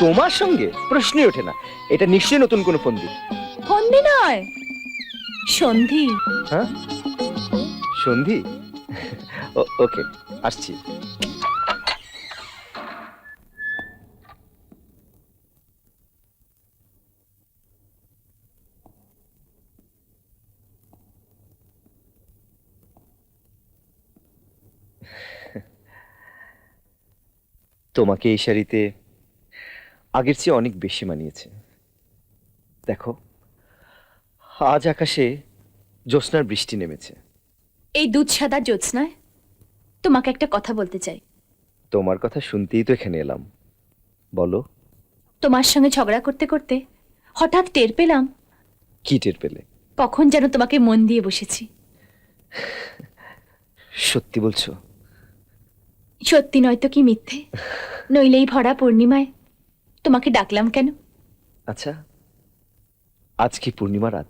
তোমার সঙ্গে প্রশ্নই ওঠে না। এটা নিশ্চয়ই নতুন কোনো ফন্দি। ফন্দি নয় সন্ধি। হ্যাঁ? সন্ধি? ওকে আসছি। তোমাকে এই শাড়িতে আগের চেয়ে অনেক বেশি মানিয়েছে। দেখো আজ আকাশে জ্যোৎস্নার বৃষ্টি নেমেছে। এই দুধ সাদা জ্যোৎস্নায় তোমাকে একটা কথা বলতে চাই। তোমার কথা শুনতেই তো এখানে এলাম। বলো। তোমার সঙ্গে ঝগড়া করতে করতে হঠাৎ টের পেলাম। কি টের পেলে? কখন যেন তোমাকে মন দিয়ে বসেছি। সত্যি বলছো? সত্যি নয়তো কি মিথ্যে? নইলেই ভরা পূর্ণিমায় তোমাকে ডাকলাম কেন? আচ্ছা আজ কি পূর্ণিমা রাত?